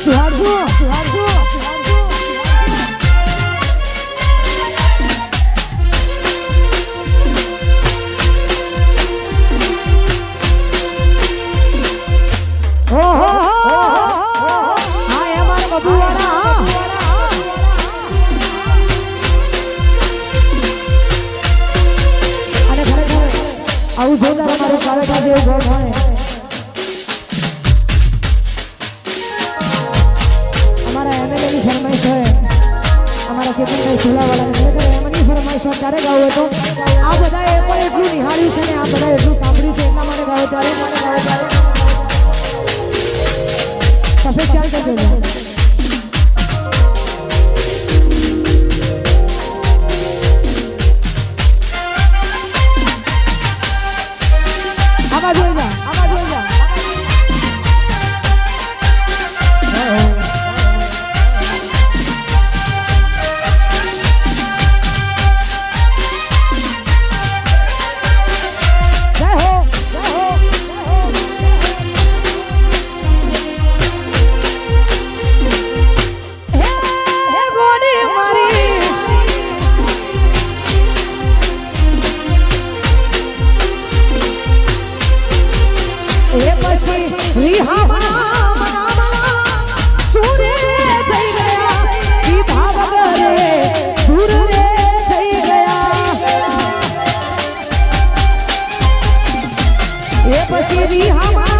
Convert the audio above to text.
હાચું હાચું હાચું આવું જોરદાર અમારું કાર્યક્રમ જેવું ગોઠવાય. એમાં શોખ ત્યારે હતો. આ બધા એ પણ એટલું નિહાળ્યું છે ને આ બધા એટલું સાંભળ્યું છે એટલા માટે ગાવો ત્યારે. સફેદ ચાલ કરજો. એ પછી રી હમા